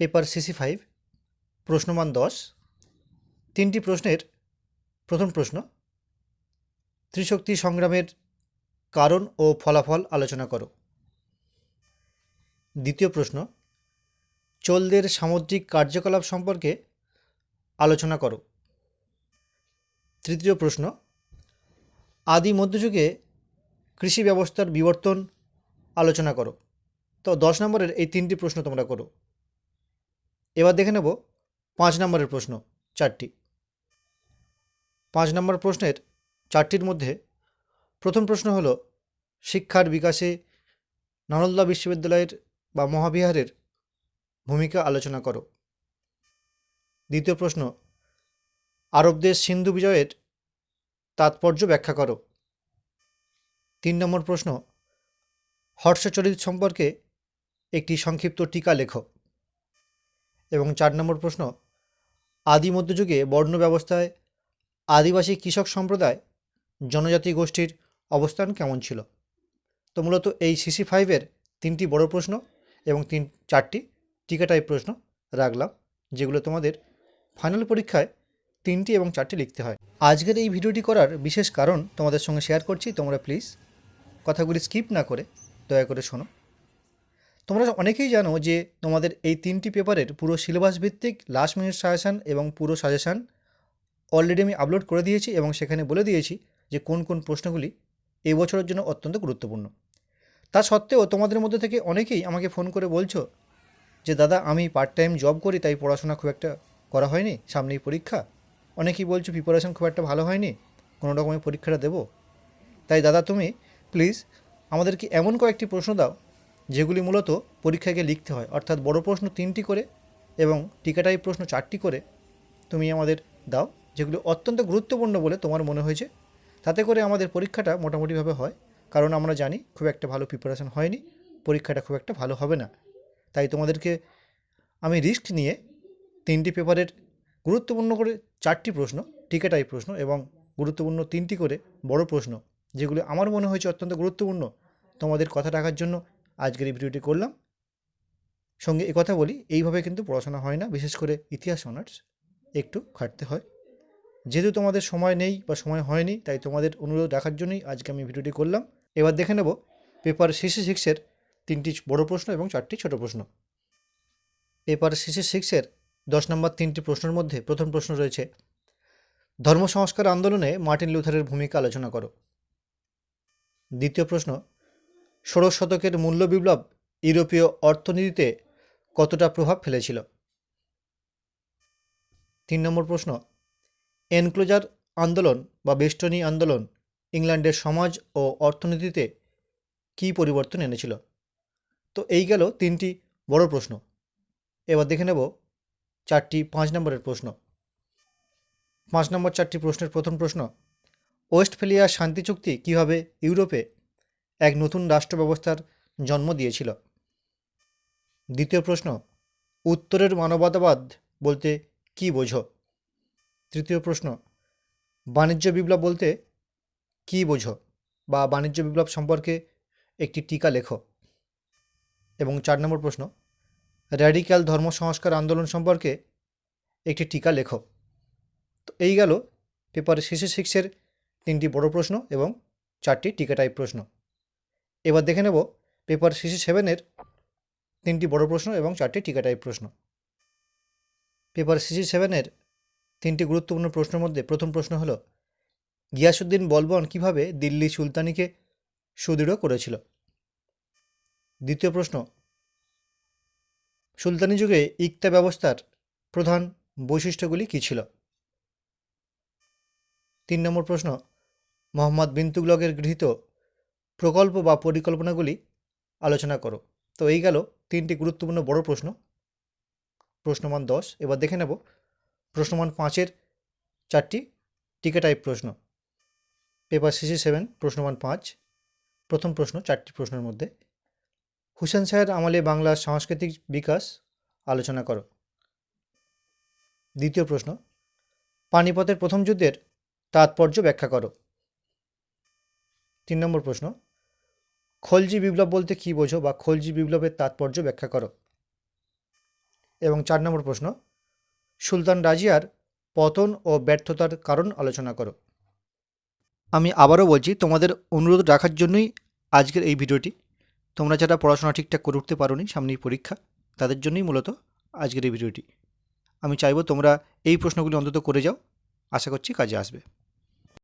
Paper CC five, প্রশ্নমান দশ, তিনটি প্রশ্নের প্রথম প্রশ্ন, ত্রিশক্তি সংগ্রামের কারণ ও ফলাফল আলোচনা করো। দ্বিতীয় প্রশ্ন, চোলদের সামুদ্রিক কার্যকলাপ সম্পর্কে আলোচনা করো। তৃতীয় প্রশ্ন, আদি মধ্যযুগে কৃষি ব্যবস্থার বিবর্তন আলোচনা করো। তো দশ নম্বরের এই তিনটি প্রশ্ন তোমরা করো। এবার দেখে নেব পাঁচ নম্বরের প্রশ্ন, চারটি। পাঁচ নম্বর প্রশ্নের চারটির মধ্যে প্রথম প্রশ্ন হলো, শিক্ষার বিকাশে নালন্দা বিশ্ববিদ্যালয়ের বা মহাবিহারের ভূমিকা আলোচনা করো। দ্বিতীয় প্রশ্ন আরবদের সিন্ধু বিজয়ের তাৎপর্য ব্যাখ্যা করো। তিন নম্বর প্রশ্ন, হর্ষচরিত সম্পর্কে একটি সংক্ষিপ্ত টিকা লেখো। এবং চার নম্বর প্রশ্ন, আদি মধ্যযুগে বর্ণ ব্যবস্থায় আদিবাসী কৃষক সম্প্রদায় জনজাতি গোষ্ঠীর অবস্থান কেমন ছিল? তো মূলত এই সিসি ফাইভের তিনটি বড় প্রশ্ন এবং তিন, চারটি টিকা টাইপ প্রশ্ন রাখলাম, যেগুলো তোমাদের ফাইনাল পরীক্ষায় তিনটি এবং চারটি লিখতে হয়। আজকের এই ভিডিওটি করার বিশেষ কারণ তোমাদের সঙ্গে শেয়ার করছি, তোমরা প্লিজ কথাগুলি স্কিপ না করে দয়া করে শোনো। তোমরা অনেকেই জানো যে তোমাদের এই তিনটি পেপারের পুরো সিলেবাস ভিত্তিক লাস্ট মিনিট সাজেশান এবং পুরো সাজেশান অলরেডি আমি আপলোড করে দিয়েছি এবং সেখানে বলে দিয়েছি যে কোন কোন প্রশ্নগুলি এই বছরের জন্য অত্যন্ত গুরুত্বপূর্ণ। তা সত্ত্বেও তোমাদের মধ্যে থেকে অনেকেই আমাকে ফোন করে বলছো যে, দাদা, আমি পার্ট টাইম জব করি, তাই পড়াশোনা খুব একটা করা হয়নি, সামনেই পরীক্ষা। অনেকেই বলছো প্রিপারেশন খুব একটা ভালো হয়নি, কোনো রকমের পরীক্ষাটা দেবো? তাই দাদা, তুমি প্লিজ আমাদেরকে এমন কয়েকটি প্রশ্ন দাও যেগুলি মূলত পরীক্ষাকে লিখতে হয়। অর্থাৎ বড় প্রশ্ন তিনটি করে এবং টিকাটাই প্রশ্ন চারটি করে তুমি আমাদের দাও, যেগুলো অত্যন্ত গুরুত্বপূর্ণ বলে তোমার মনে হয়েছে। তাতে করে আমাদের পরীক্ষাটা মোটামুটিভাবে হয়, কারণ আমরা জানি খুব একটা ভালো প্রিপারেশন হয়নি, পরীক্ষাটা খুব একটা ভালো হবে না। তাই তোমাদেরকে আমি রিস্ক নিয়ে তিনটি পেপারের গুরুত্বপূর্ণ করে চারটি প্রশ্ন, টিকাটাই প্রশ্ন এবং গুরুত্বপূর্ণ তিনটি করে বড় প্রশ্ন, যেগুলো আমার মনে হয়েছে অত্যন্ত গুরুত্বপূর্ণ, তোমাদের কথা রাখার জন্য আজকের এই ভিডিওটি করলাম। সঙ্গে কথা বলি, এইভাবে কিন্তু পড়াশোনা হয় না, বিশেষ করে ইতিহাস, অনার্স একটু খাটতে হয়। যেহেতু তোমাদের সময় নেই বা সময় হয়নি, তাই তোমাদের অনুরোধ রাখার জন্যই আজকে আমি ভিডিওটি করলাম। এবার দেখে নেব, পেপার সিসি সিক্সের তিনটি বড় প্রশ্ন এবং চারটি ছোট প্রশ্ন। পেপার সিসি সিক্সের দশ নম্বর তিনটি প্রশ্নের মধ্যে প্রথম প্রশ্ন রয়েছে, ধর্ম সংস্কার আন্দোলনে মার্টিন লুথারের ভূমিকা আলোচনা করো। দ্বিতীয় প্রশ্ন ষোড়শ শতকের মূল্য বিপ্লব ইউরোপীয় অর্থনীতিতে কতটা প্রভাব ফেলেছিল? তিন নম্বর প্রশ্ন, এনক্লোজার আন্দোলন বা বেস্টনী আন্দোলন ইংল্যান্ডের সমাজ ও অর্থনীতিতে কী পরিবর্তন এনেছিল? তো এই গেল তিনটি বড় প্রশ্ন। এবার দেখে নেব চারটি পাঁচ নম্বরের প্রশ্ন। পাঁচ নম্বর চারটি প্রশ্নের প্রথম প্রশ্ন, ওয়েস্টফেলিয়া শান্তি চুক্তি কীভাবে ইউরোপে এক নতুন রাষ্ট্র ব্যবস্থার জন্ম দিয়েছিল। দ্বিতীয় প্রশ্ন, উত্তরের মানবতাবাদ বলতে কী বোঝো? তৃতীয় প্রশ্ন, বাণিজ্য বিপ্লব বলতে কী বোঝো? বা বাণিজ্য বিপ্লব সম্পর্কে একটি টিকা লেখো। এবং চার নম্বর প্রশ্ন, র্যাডিক্যাল ধর্ম সংস্কার আন্দোলন সম্পর্কে একটি টিকা লেখো। তো এই গেল পেপার সিসি সিক্সের তিনটি বড় প্রশ্ন এবং চারটি টিকা টাইপ প্রশ্ন। এবার দেখে নেব পেপার সিসি সেভেনের তিনটি বড় প্রশ্ন এবং চারটি টিকা টাইপ প্রশ্ন। পেপার সিসি সেভেনের তিনটি গুরুত্বপূর্ণ প্রশ্নের মধ্যে প্রথম প্রশ্ন হলো গিয়াসুদ্দিন বলবন কীভাবে দিল্লি সুলতানিকে সুদৃঢ় করেছিল? দ্বিতীয় প্রশ্ন, সুলতানি যুগে ইকতা ব্যবস্থার প্রধান বৈশিষ্ট্যগুলি কী ছিল? তিন নম্বর প্রশ্ন, মোহাম্মদ বিন গৃহীত প্রকল্প বা পরিকল্পনাগুলি আলোচনা করো। তো এই গেল তিনটি গুরুত্বপূর্ণ বড় প্রশ্ন। প্রশ্নমান দশ, এবার দেখে নেব। প্রশ্নমান পাঁচের চারটি টিকা টাইপ প্রশ্ন। পেপার সিসি সেভেন প্রশ্নমান পাঁচ। প্রথম প্রশ্ন চারটি প্রশ্নের মধ্যে। হুসেন শাহের আমলে বাংলার সাংস্কৃতিক বিকাশ আলোচনা করো। দ্বিতীয় প্রশ্ন, পানিপথের প্রথম যুদ্ধের তাৎপর্য ব্যাখ্যা করো। তিন নম্বর প্রশ্ন, খলজি বিপ্লব বলতে কী বোঝো বা খলজি বিপ্লবের তাৎপর্য ব্যাখ্যা করো? এবং চার নম্বর প্রশ্ন, সুলতান রাজিয়ার পতন ও ব্যর্থতার কারণ আলোচনা করো। আমি আবারও বলছি, তোমাদের অনুরোধ রাখার জন্যই আজকের এই ভিডিওটি। তোমরা যারা পড়াশোনা ঠিকঠাক করে উঠতে পারোনি সামনেই পরীক্ষা, তাদের জন্যই মূলত আজকের এই ভিডিওটি। আমি চাইব তোমরা এই প্রশ্নগুলি অন্তত করে যাও, আশা করছি কাজে আসবে।